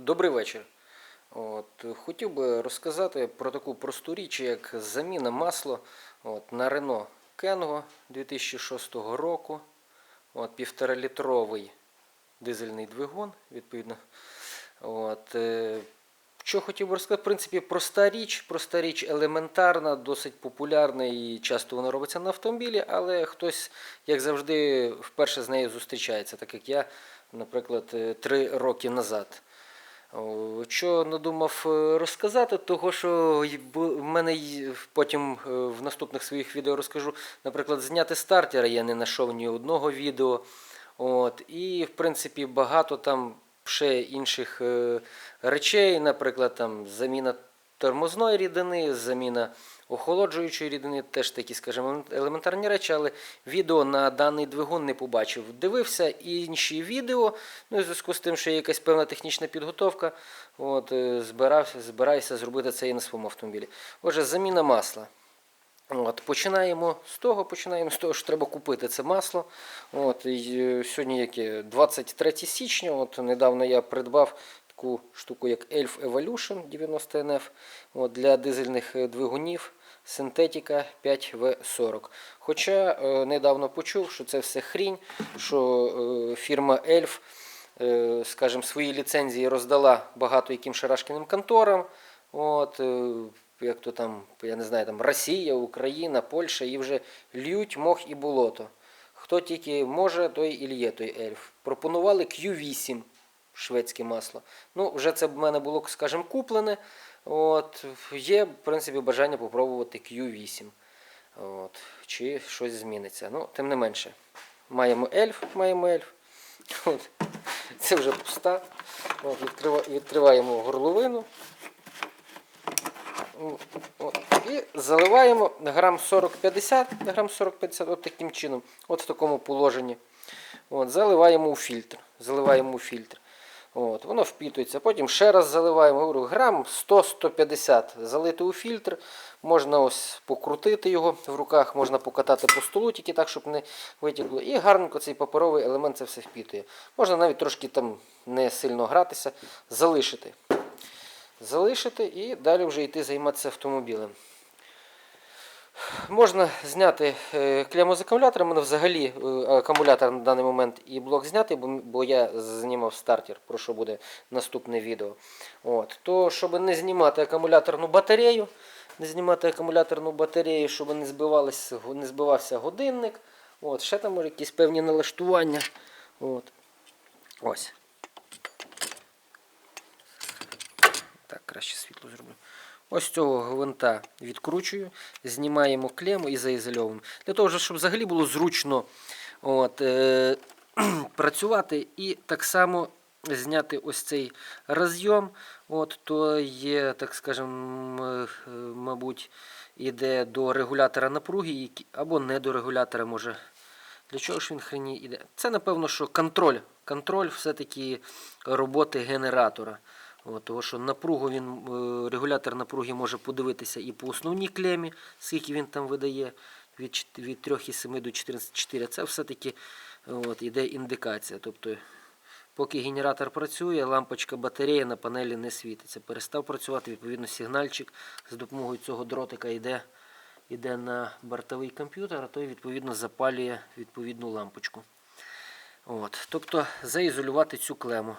Добрий вечір. От, хотів би розказати про таку просту річ, як заміна масла от, на Renault Kengo 2006 року. От, півторалітровий дизельний двигун, відповідно. От, е, що хотів би розказати, в принципі, проста річ, проста річ елементарна, досить популярна і часто вона робиться на автомобілі, але хтось, як завжди, вперше з нею зустрічається, так як я, наприклад, е, три роки назад. Що надумав е, розказати, того що в мене потім е, в наступних своїх відео розкажу, наприклад, зняти стартера я не знайшов ні одного відео. От, і, в принципі, багато там ще інших е, речей, наприклад, там заміна тормозної рідини, заміна охолоджуючої рідини, теж такі, скажімо, елементарні речі, але відео на даний двигун не побачив. Дивився інші відео, ну і в зв'язку з тим, що є якась певна технічна підготовка, от, е, збирався, збираюся зробити це і на своєму автомобілі. Отже, заміна масла. От, починаємо з того, починаємо з того, що треба купити це масло. От, і, е, сьогодні яке 23 січня. От, недавно я придбав таку штуку, як Elf Evolution 90 NF от, для дизельних е, двигунів синтетика 5V40. Хоча е, недавно почув, що це все хрінь, що е, фірма Elf, е, скажімо, свої ліцензії роздала багато яким шарашкіним конторам. От, е, як то там, я не знаю, там Росія, Україна, Польща, і вже льють мох і болото. Хто тільки може, той і лє той ельф. Пропонували Q8 шведське масло. Ну, вже це в мене було, скажімо, куплене. От, є, в принципі, бажання попробувати Q8. От, чи щось зміниться. Ну, тим не менше. Маємо ельф, маємо ельф. От, це вже пуста. От, відкрива- відкриваємо горловину. От, і заливаємо грам 40-50, грам 40-50, от таким чином, от в такому положенні. От, заливаємо у фільтр. Заливаємо у фільтр. От, воно впітується. Потім ще раз заливаємо. Говорю, грам 100-150 залити у фільтр. Можна ось покрутити його в руках, можна покатати по столу, тільки так, щоб не витікло. І гарненько цей паперовий елемент це все впітує. Можна навіть трошки там не сильно гратися, залишити залишити і далі вже йти займатися автомобілем. Можна зняти е, клему з акумулятора. Мене взагалі е, акумулятор на даний момент і блок знятий, бо я знімав стартер, про що буде наступне відео. От. То, щоб не знімати акумуляторну батарею, не знімати акумуляторну батарею, щоб не, не збивався годинник. От. Ще там може якісь певні налаштування. От. Ось. Так, краще світло зроблю. Ось цього гвинта відкручую, знімаємо клему і заізольовуємо. Для того, щоб взагалі було зручно от, е, працювати і так само зняти ось цей розйом. От, то є, так скажемо, е, мабуть, іде до регулятора напруги або не до регулятора може. Для чого ж він хрені йде? Це, напевно, що контроль. Контроль все-таки роботи генератора. От, того, що напругу він, е, регулятор напруги може подивитися і по основній клемі, скільки він там видає, від, від 3,7 до 14,4. Це все-таки от, іде індикація. Тобто, поки генератор працює, лампочка батареї на панелі не світиться. Перестав працювати, відповідно, сигнальчик за допомогою цього дротика йде, йде на бортовий комп'ютер, а той відповідно запалює відповідну лампочку. От, тобто заізолювати цю клему.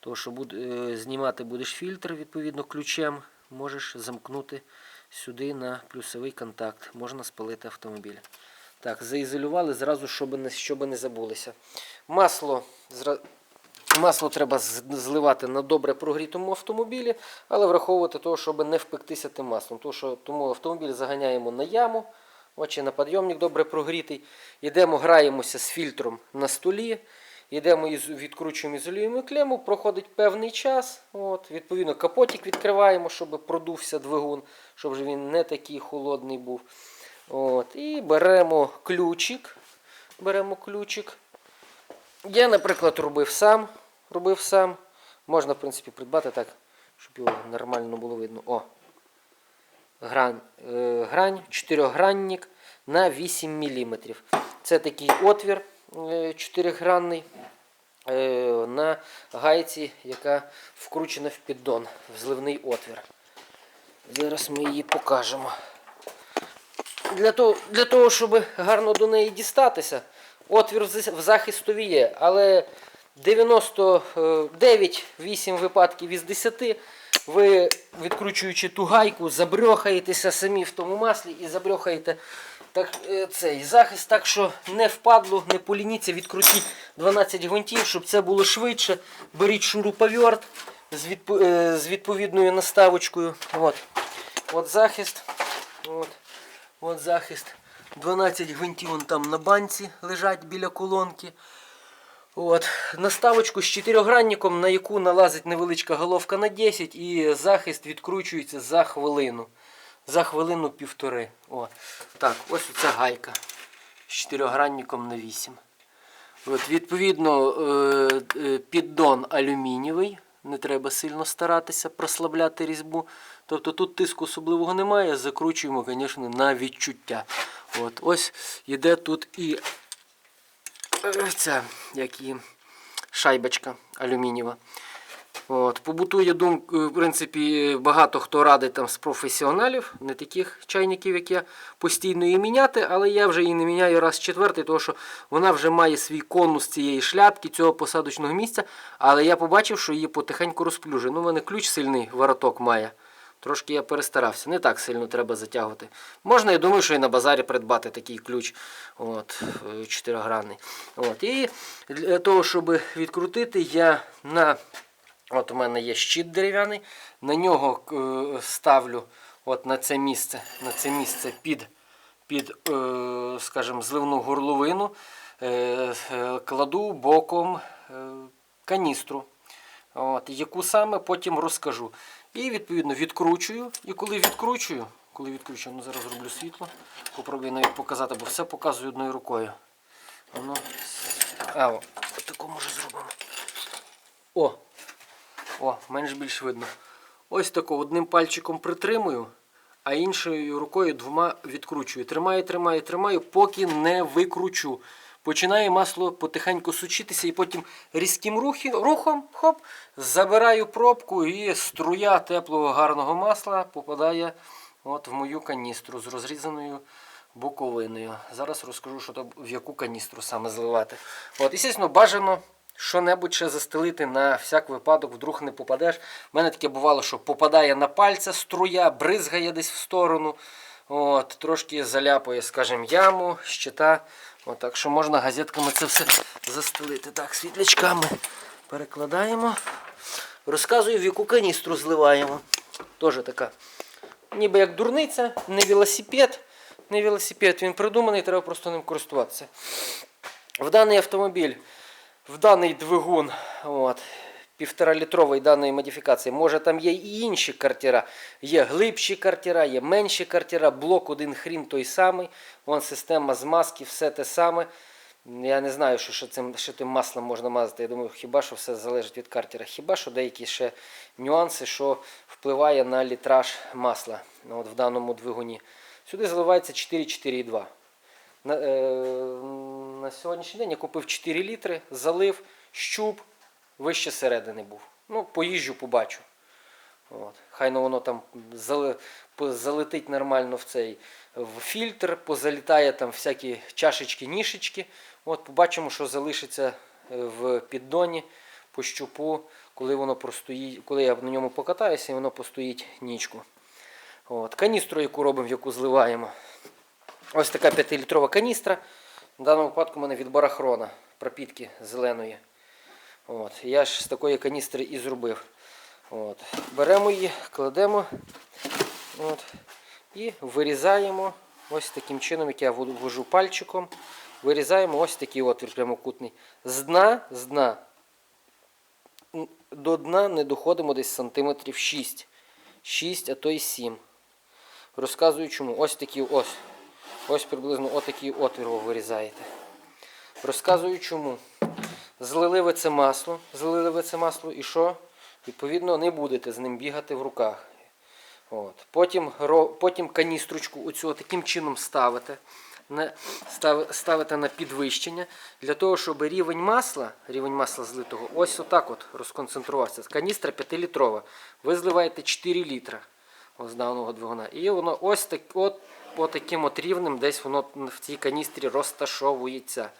Тому що буд, е, знімати будеш фільтр, відповідно, ключем, можеш замкнути сюди на плюсовий контакт. Можна спалити автомобіль. Так, заізолювали зразу, щоб не, щоб не забулися. Масло, зра... Масло треба зливати на добре прогрітому автомобілі, але враховувати того, щоб не впектися тим маслом. Тому, що, тому автомобіль заганяємо на яму, очі на підйомник добре прогрітий. Йдемо, граємося з фільтром на столі. Йдемо із відкручуємо, ізолюємо клему, проходить певний час. От, відповідно, капотик відкриваємо, щоб продувся двигун, щоб він не такий холодний був. От, і беремо ключик. Беремо ключик. Я, наприклад, робив сам. Робив сам. Можна, в принципі, придбати так, щоб його нормально було видно. О. Грань, е, грань, чотирьохгранник на 8 мм. Це такий отвір чотиригранний. е, на гайці, яка вкручена в піддон, в зливний отвір. Зараз ми її покажемо. Для того, для того, щоб гарно до неї дістатися, отвір в захистові є, але 99-8 випадків із 10 ви, відкручуючи ту гайку, забрьохаєтеся самі в тому маслі і забрьохаєте так, е, цей захист, так що не впадло, не полініться, відкрутіть 12 гвинтів, щоб це було швидше. Беріть шуруповерт з, відпо- е, з відповідною наставочкою. От. От захист. От. От захист. 12 гвинтів вон там на банці лежать біля колонки. От. Наставочку з чотирьохгранником, на яку налазить невеличка головка на 10 і захист відкручується за хвилину. За хвилину півтори. О. Так, ось оця гайка. З чотирьохгранником на 8. От, відповідно, е, е, піддон алюмінієвий. Не треба сильно старатися прослабляти різьбу. Тобто тут тиску особливого немає, закручуємо, звісно, на відчуття. От, ось іде тут і е, ця, як і шайбочка алюмінієва. От, побутує думку, в принципі, багато хто радить там з професіоналів, не таких чайників, як я, постійно її міняти, але я вже її не міняю раз четвертий, тому що вона вже має свій конус цієї шляпки, цього посадочного місця. Але я побачив, що її потихеньку розплюжує. Ну, у мене ключ сильний вороток має. Трошки я перестарався. Не так сильно треба затягувати. Можна, я думаю, що і на базарі придбати такий ключ от, е, чотиригранний. От. І для того, щоб відкрутити, я на От у мене є щит дерев'яний, на нього е, ставлю от на це місце, на це місце під, під е, скажімо, зливну горловину, е, кладу боком каністру, от, яку саме потім розкажу. І відповідно відкручую. І коли відкручую, коли відкручую, ну зараз роблю світло, попробую навіть показати, бо все показую одною рукою. Воно... А, о, таку може зробимо. О! О, менш більш видно. Ось тако одним пальчиком притримую, а іншою рукою двома відкручую. Тримаю, тримаю, тримаю, поки не викручу. Починає масло потихеньку сучитися і потім різким рухи, рухом хоп, забираю пробку і струя теплого гарного масла попадає от в мою каністру з розрізаною боковиною. Зараз розкажу, що то, в яку каністру саме заливати. От, звісно, бажано що-небудь ще застелити на всяк випадок, вдруг не попадеш. У мене таке бувало, що попадає на пальця струя, бризгає десь в сторону. От, Трошки заляпує, скажімо, яму, щита. От, так що можна газетками це все застелити. Так, світлячками перекладаємо. Розказую, в яку каністру зливаємо. Теж така. Ніби як дурниця, не велосипед. Не велосипед, він придуманий, треба просто ним користуватися. В даний автомобіль в даний двигун от, півторалітрової даної модифікації, може там є і інші картера. Є глибші картера, є менші картера, блок один хрін той самий. Вон система змазки, все те саме. Я не знаю, що, що, цим, що тим маслом можна мазати. Я думаю, хіба що все залежить від картера. Хіба що деякі ще нюанси, що впливає на літраж масла ну, от в даному двигуні. Сюди заливається 4,4,2. На, сьогоднішній день я купив 4 літри, залив, щуп, вище середини був. Ну, поїжджу, побачу. От. Хай воно там залетить нормально в цей в фільтр, позалітає там всякі чашечки, нішечки. От, побачимо, що залишиться е, в піддоні по щупу, коли воно простоїть, коли я на ньому покатаюся і воно постоїть нічку. От. Каністру, яку робимо, яку зливаємо. Ось така 5-літрова каністра. В даному випадку в мене від барахрона пропітки зеленої. От. Я ж з такої каністри і зробив. От. Беремо її, кладемо от. і вирізаємо ось таким чином, як я ввожу пальчиком. Вирізаємо ось такий отвір прямокутний. З дна, з дна до дна не доходимо десь сантиметрів 6. 6, а то й 7. Розказую чому. Ось такі ось. Ось приблизно отакий отвір ви вирізаєте. Розказую чому. Злили ви це масло, злили ви це масло і що? Відповідно, не будете з ним бігати в руках. От. Потім, потім каністрочку оцю таким чином ставите. на, став, ставите на підвищення для того, щоб рівень масла, рівень масла злитого, ось отак от розконцентрувався. Каністра 5-літрова. Ви зливаєте 4 літра ось даного двигуна. І воно ось так, от, от таким от рівнем десь воно в цій каністрі розташовується.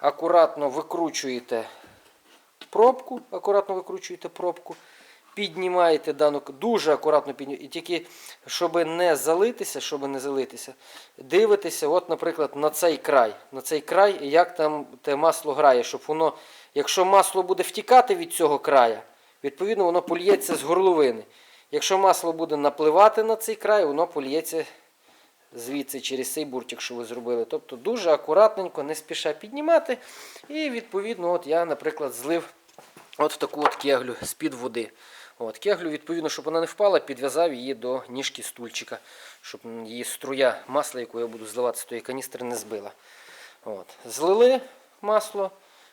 Акуратно викручуєте пробку, акуратно викручуєте пробку, піднімаєте дану, дуже акуратно піднімаєте, і тільки, щоб не залитися, щоб не залитися, дивитеся, от, наприклад, на цей край, на цей край, як там те масло грає, щоб воно, якщо масло буде втікати від цього края, відповідно воно польється з горловини. Якщо масло буде напливати на цей край, воно польється звідси через цей буртик, що ви зробили. Тобто дуже акуратненько, не спіша піднімати. І відповідно, от я, наприклад, злив от в таку от кеглю з-під води. От, кеглю, відповідно, щоб вона не впала, підв'язав її до ніжки стульчика, щоб її струя масла, яку я буду зливати з тої каністри, не збила. От. Злили масло,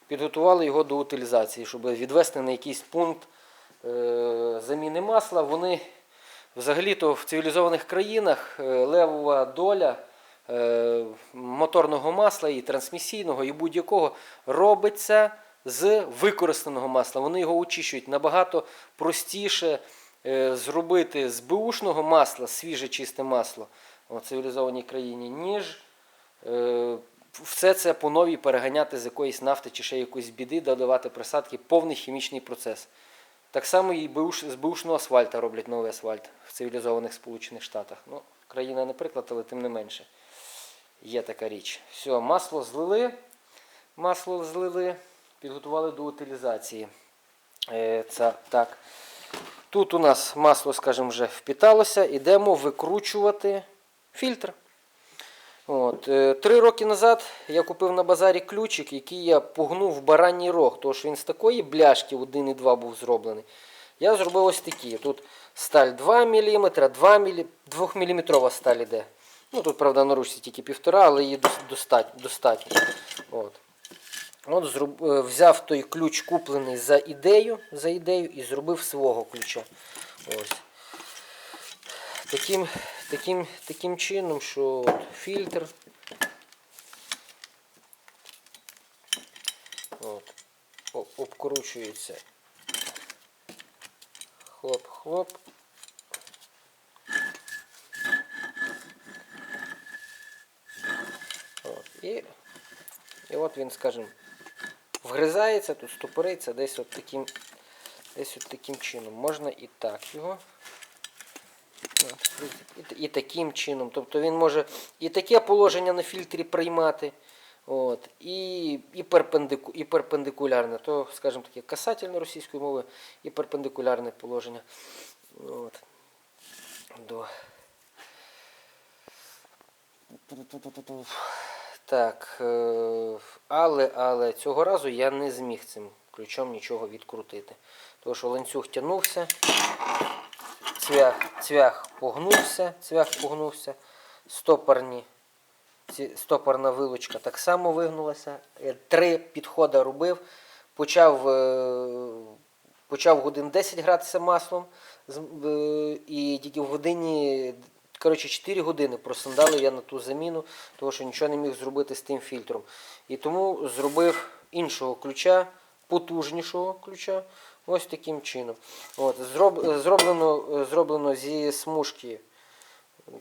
підготували його до утилізації, щоб відвести на якийсь пункт е, заміни масла. Вони взагалі-то в цивілізованих країнах е, левова доля е, моторного масла і трансмісійного, і будь-якого робиться з використаного масла. Вони його очищують набагато простіше е, зробити з бушного масла, свіже чисте масло у цивілізованій країні, ніж все це по новій переганяти з якоїсь нафти чи ще якоїсь біди, додавати присадки, повний хімічний процес. Так само і з бушного асфальта роблять новий асфальт в цивілізованих Сполучених Штатах. Ну, країна не приклад, але тим не менше. Є така річ. Все, масло злили. Масло злили, підготували до утилізації. Е, це, так. Тут у нас масло, скажімо, вже впіталося. Ідемо викручувати фільтр. От. е, Три роки назад я купив на базарі ключик, який я погнув в баранній рог, тому що він з такої бляшки 1,2 був зроблений. Я зробив ось такі. Тут сталь 2 мм, 2 мм, 2 мм сталь іде. Ну тут, правда, на ручці тільки півтора, але її достатньо. достатньо. От. От зроб... е, взяв той ключ куплений за ідею, за ідею і зробив свого ключа. Ось. Таким, таким, таким чином, що от фільтр. От, обкручується. Хлоп-хлоп. І, і от він, скажімо, вгризається, тут стопориться десь от таким, десь от таким чином. Можна і так його. І, таким чином. Тобто він може і таке положення на фільтрі приймати, от, і, і, перпендику, і перпендикулярне. То, скажімо таке, касательне російської мови і перпендикулярне положення. От, до. Так, е, але, але цього разу я не зміг цим ключом нічого відкрутити. Тому що ланцюг тягнувся, цвях, цвях погнувся, цвях погнувся, стопорні, стопорна вилучка так само вигнулася. Я три підходи робив, почав, е, почав годин 10 гратися маслом, е, і тільки в годині, коротше, 4 години просандали я на ту заміну, тому що нічого не міг зробити з тим фільтром. І тому зробив іншого ключа, потужнішого ключа, ось таким чином. От, зроб, е, зроблено, е, зроблено зі смужки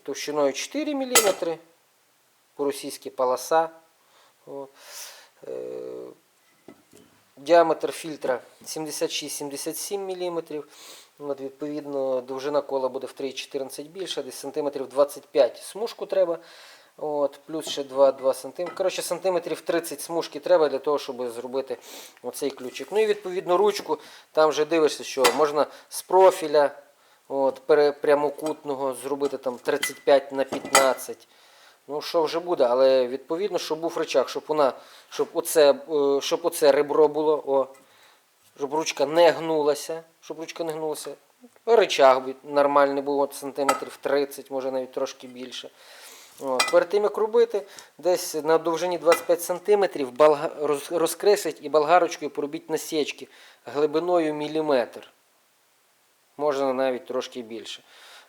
товщиною 4 мм, по-російськи полоса. От. Е, Діаметр фільтра 76-77 мм. От, відповідно, довжина кола буде в 3,14 більше, десь сантиметрів 25 смужку треба. От, плюс ще 2-2 см. Коротше, сантиметрів 30 смужки треба для того, щоб зробити оцей ключик. Ну і відповідно ручку, там вже дивишся, що можна з профіля от, прямокутного зробити там 35 на 15. Ну, що вже буде, але відповідно, щоб був рычаг, щоб вона, щоб оце, е, щоб оце ребро було, о, щоб ручка не гнулася, щоб ручка не гнулася. Рычаг нормальний був, от сантиметрів 30, може навіть трошки більше. От. Перед тим як робити, десь на довжині 25 см балга... роз... розкресліть і болгарочкою поробіть насічки глибиною міліметр. Можна навіть трошки більше.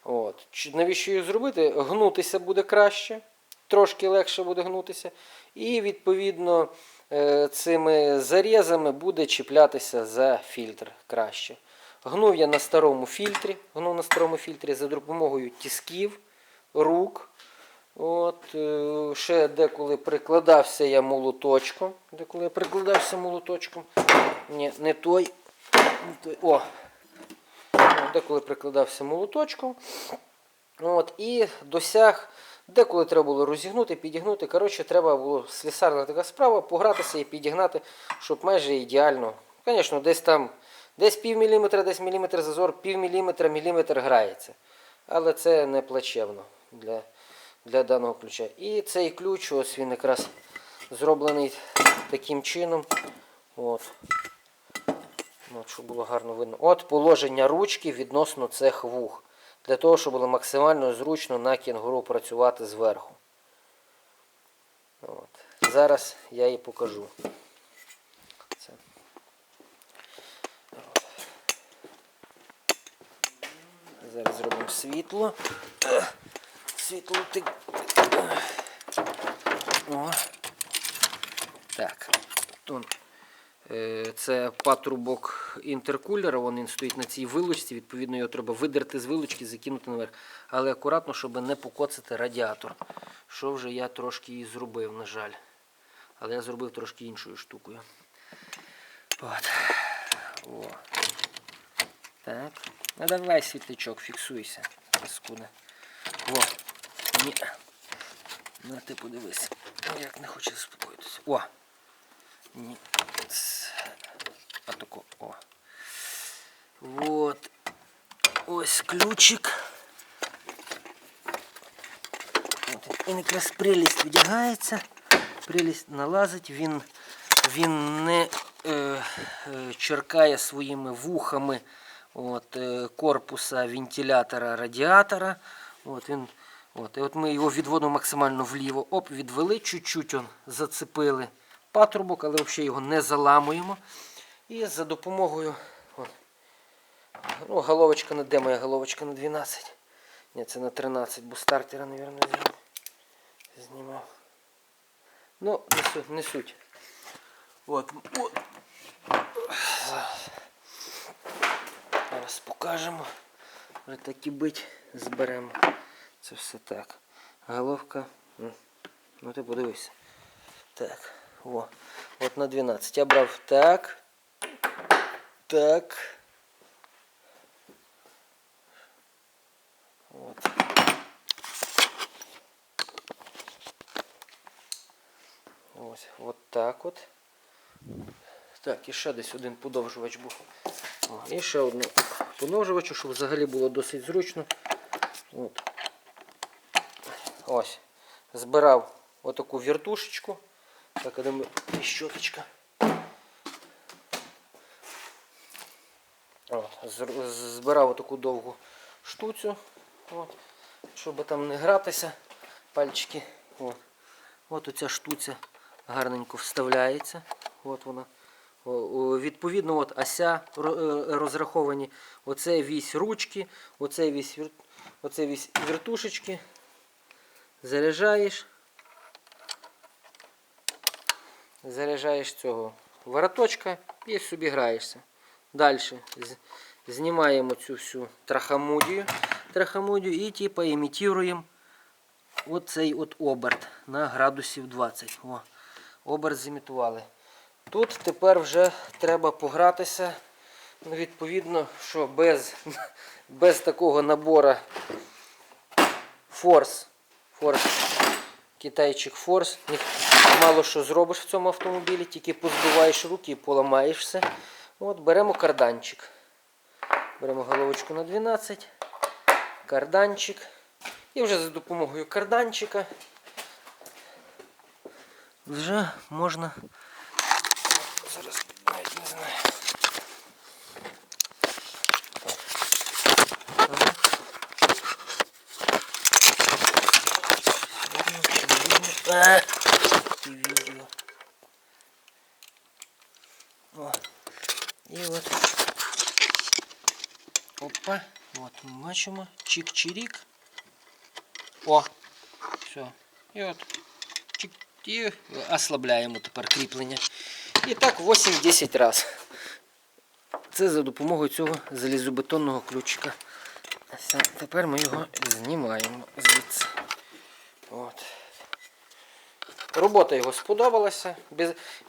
От. Навіщо їх зробити? Гнутися буде краще. трошки легше буде гнутися. І відповідно е, цими зарізами буде чіплятися за фільтр краще. Гнув я на старому фільтрі, гнув на старому фільтрі за допомогою тисків, рук. От, е, ще деколи прикладався я молоточком. Деколи я прикладався молоточком. Ні, не той. Не той. О! Деколи прикладався молоточком. От, і досяг, деколи треба було розігнути, підігнути. Коротше, треба було слісарна така справа, погратися і підігнати, щоб майже ідеально. Звісно, десь там, десь пів міліметра, десь міліметр зазор, пів міліметра, міліметр грається. Але це не плачевно для, для даного ключа. І цей ключ, ось він якраз зроблений таким чином. От. Ну, щоб було гарно видно. От положення ручки відносно цих вух. Для того, щоб було максимально зручно на кінгуру працювати зверху. От. Зараз я її покажу. Це. От. Зараз зробимо світло. Світло ти. О. Так. Е, Це патрубок інтеркулера, він стоїть на цій вилучці, відповідно його треба видерти з вилучки, закинути наверх. Але акуратно, щоб не покоцати радіатор. Що вже я трошки і зробив, на жаль. Але я зробив трошки іншою штукою. От. О. Так. Ну давай, світлячок, фіксуйся. О. Ні. На ти подивись. Як не хоче заспокоїтися. О. Ні. С. А тако, о. Вот. Ось ключик. От, він якраз прелість видягається. Прелість налазить, він, він не е, е, черкає своїми вухами от, е, корпуса вентилятора радіатора. От, він, от, і от ми його відводимо максимально вліво. Оп, відвели, чуть-чуть зацепили патрубок, але взагалі його не заламуємо. І за допомогою. От, ну, головочка на де моя головочка на 12. Ні, це на 13, бо стартера, мабуть, знімав. Ну, не суть. Не суть. От. От. Зараз покажемо. Так і бить, зберемо. Це все так. Головка. Ну ти подивися. Так. О. От на 12. Я брав так. Так. От. Ось, от так от. Так, і ще десь один подовжувач був. О, і ще одну подовжувачу, щоб взагалі було досить зручно. От. Ось. Збирав отаку вертушечку. Так, ми і щоточка. От, збирав отаку довгу штуцю, от, щоб там не гратися, пальчики. От, от оця штуця гарненько вставляється. От вона. Відповідно, от ося е, розраховані. Оце вісь ручки, оце вісь, оце вісь вертушечки. Заряджаєш. Заряджаєш цього вороточка і собі граєшся. Далі знімаємо цю всю трахамудію, трахамудію і типу імітуємо оцей от оберт на градусів 20. О, оберт зімітували. Тут тепер вже треба погратися. Ну, відповідно, що без, без такого набору форс, форс, китайчик форс, мало що зробиш в цьому автомобілі, тільки позбиваєш руки і поламаєш все. От беремо карданчик. Беремо головочку на 12, карданчик. І вже за допомогою карданчика вже можна. Зараз навіть не знаю. Так. Видно чи не і. О. І от. Опа. От ми бачимо. Чик-чирік. О. Все. І от чик, і ослабляємо тепер кріплення. І так 8-10 разів. Це за допомогою цього залізобетонного ключика. Тепер ми його знімаємо звідси. От. Робота його сподобалася.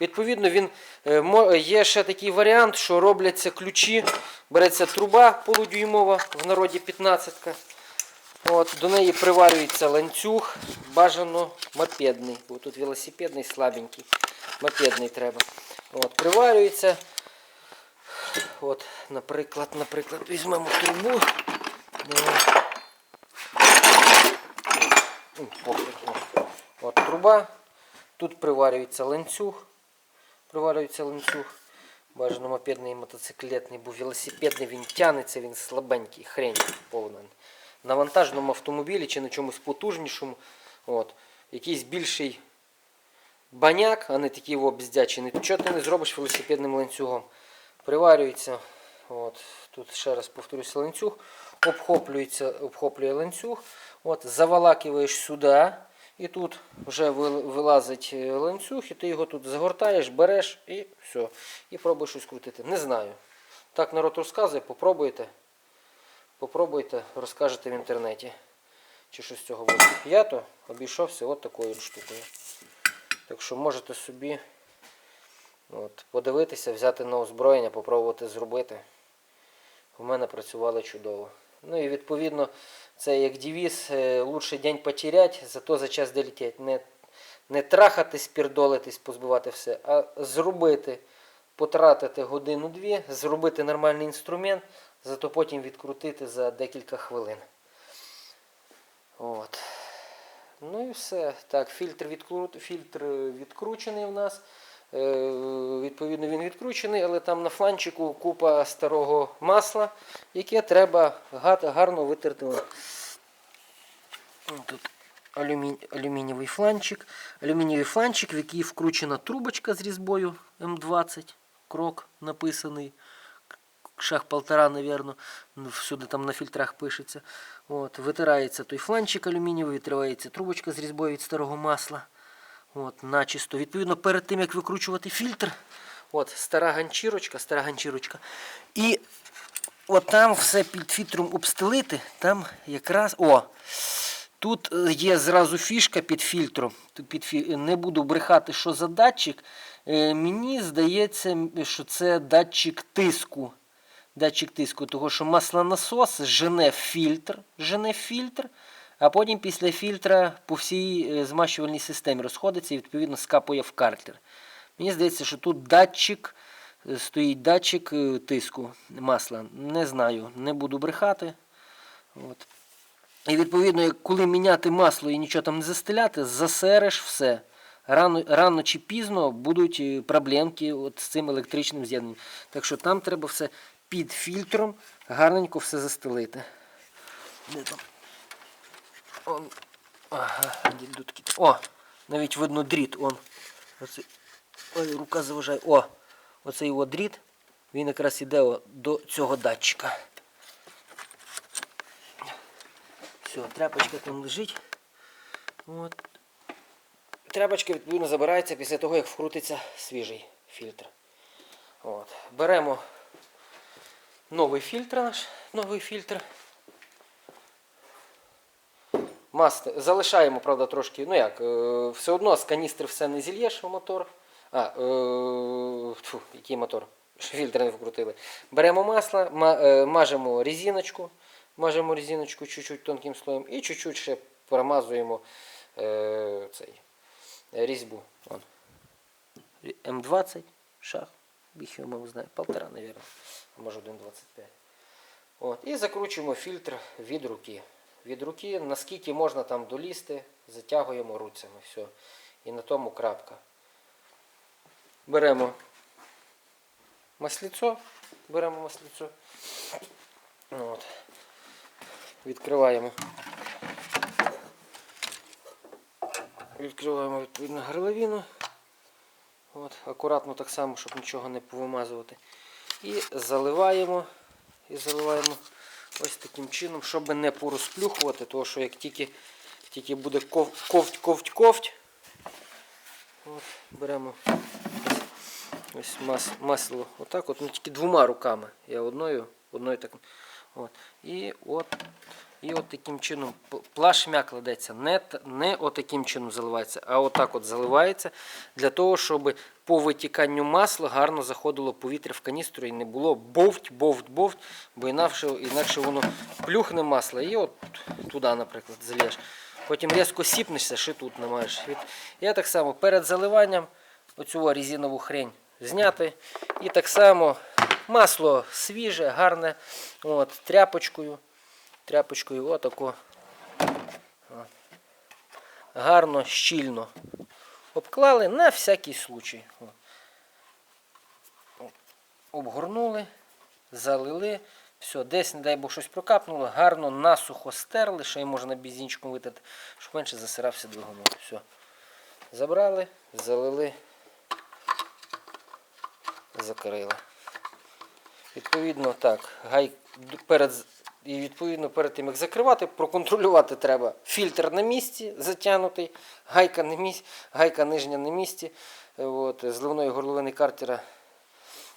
Відповідно, він е, є ще такий варіант, що робляться ключі. Береться труба полудюймова, в народі 15 От, До неї приварюється ланцюг, бажано мопедний. Бо тут велосипедний слабенький. Мопедний треба. От, приварюється. От, наприклад, наприклад, візьмемо трубу. От труба. Тут приварюється ланцюг. Приварюється ланцюг. Бажано мопедний мотоциклетний, бо велосипедний він тянеться, він слабенький, хрень повна. На вантажному автомобілі чи на чомусь потужнішому. От, якийсь більший баняк, а не такий обздячений. Що ти не зробиш велосипедним ланцюгом? Приварюється. От, тут ще раз повторюся ланцюг. Обхоплюється, обхоплює ланцюг. От, завалакиваєш сюди. І тут вже вилазить е, ланцюг, і ти його тут загортаєш, береш і все. І пробуєш щось крутити. Не знаю. Так народ розказує, попробуйте. Попробуйте, розкажете в інтернеті. Чи щось з цього буде. Я то обійшовся от такою штукою. Так що можете собі от, подивитися, взяти на озброєння, попробувати зробити. У мене працювали чудово. Ну і відповідно, це як девіз, е, лучше день потерять, зато за час долетять. Не, не трахатись, пірдолитись, позбивати все, а зробити, потратити годину-дві, зробити нормальний інструмент, зато потім відкрутити за декілька хвилин. От. Ну і все. Так, фільтр, відкру... фільтр відкручений у нас. Е, Відповідно, він відкручений, але там на фланчику купа старого масла, яке треба гарно витерти. Тут алюмі... алюмінієвий фланчик. Алюмінієвий фланчик, в який вкручена трубочка з різьбою М20. Крок написаний. Шаг полтора, навірно, всюди там на фільтрах пишеться. От, витирається той фланчик алюмінієвий, відривається трубочка з різьбою від старого масла. От, начисто. Відповідно, перед тим, як викручувати фільтр, от, стара ганчірочка, стара ганчірочка. І от там все під фільтром обстелити, там якраз. О! Тут е, є зразу фішка під фільтром. Під фі... Не буду брехати, що за датчик. Е, Мені здається, що це датчик тиску. Датчик тиску, того що маслонасос жене фільтр, жене фільтр, а потім після фільтра по всій е, змащувальній системі розходиться і відповідно скапує в картер. Мені здається, що тут датчик, е, стоїть датчик е, тиску масла. Не знаю, не буду брехати. От. І відповідно, коли міняти масло і нічого там не застеляти, засереш все. Рано, рано чи пізно будуть проблемки от з цим електричним з'єднанням. Так що там треба все під фільтром гарненько все застелити. Де там? Он. Ага, такі- О! Навіть видно дріт. Он. Оце... Ой, рука заважає. О! Оцей його дріт, він якраз іде о, до цього датчика. Все, тряпочка там лежить. От. Тряпочка відповідно забирається після того, як вкрутиться свіжий фільтр. От. Беремо новий фільтр наш, новий фільтр. Масти. Залишаємо, правда, трошки, ну як, е, все одно з каністри все не зільєш в мотор. А, е, тьфу, який мотор? Фільтр не вкрутили. Беремо масло, ма, е, мажемо резиночку, мажемо резиночку чуть-чуть тонким слоєм і чуть-чуть ще промазуємо е, цей, різьбу. Вон. М20, шаг, біг його, мабуть, знає, полтора, мабуть, може 1,25. От, і закручуємо фільтр від руки. Від руки, наскільки можна там долізти, затягуємо руцями. Все. І на тому крапка. Беремо масліцо. Беремо масліцо. От. Відкриваємо. Відкриваємо відповідно горловину. От, акуратно так само, щоб нічого не повимазувати. І заливаємо. І заливаємо ось таким чином, щоб не порозплюхувати, тому що як тільки тільки буде ков- ковть, ковть, ковть. От, беремо ось мас, масло. Отак от, ну тільки двома руками. Я одною, одною так. От. І от, і от таким чином плашмя кладеться. Не, не отаким чином заливається, а отак от заливається для того, щоб по витіканню масла гарно заходило повітря в каністру і не було бовть, бовть, бовть, бо інакше, інакше воно плюхне масло і от туди, наприклад, залієш. Потім різко сіпнешся, ще тут не маєш. Я так само перед заливанням оцю резинову хрень зняти. І так само масло свіже, гарне, от, тряпочкою. Тряпочкою отако. Гарно, щільно обклали на всякий случай. Обгорнули, залили. Все, десь, не дай Бог, щось прокапнуло, гарно насухо стерли, ще й можна бізінчиком витерти, щоб менше засирався двигунок. Все. Забрали, залили, закрили. Відповідно, так, гай перед, і відповідно перед тим, як закривати, проконтролювати треба. Фільтр на місці затягнутий, гайка на місці, гайка нижня на місці, е, от, зливної горловини картера.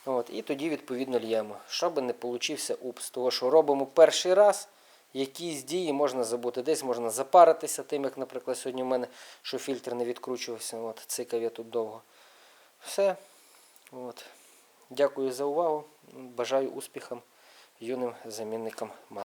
От, і тоді відповідно л'ємо, щоб не получився упс. Того, що робимо перший раз, якісь дії можна забути. Десь можна запаритися тим, як, наприклад, сьогодні в мене, що фільтр не відкручувався. От, цикав я тут довго. Все. От. Дякую за увагу. Бажаю успіхам юним замінникам.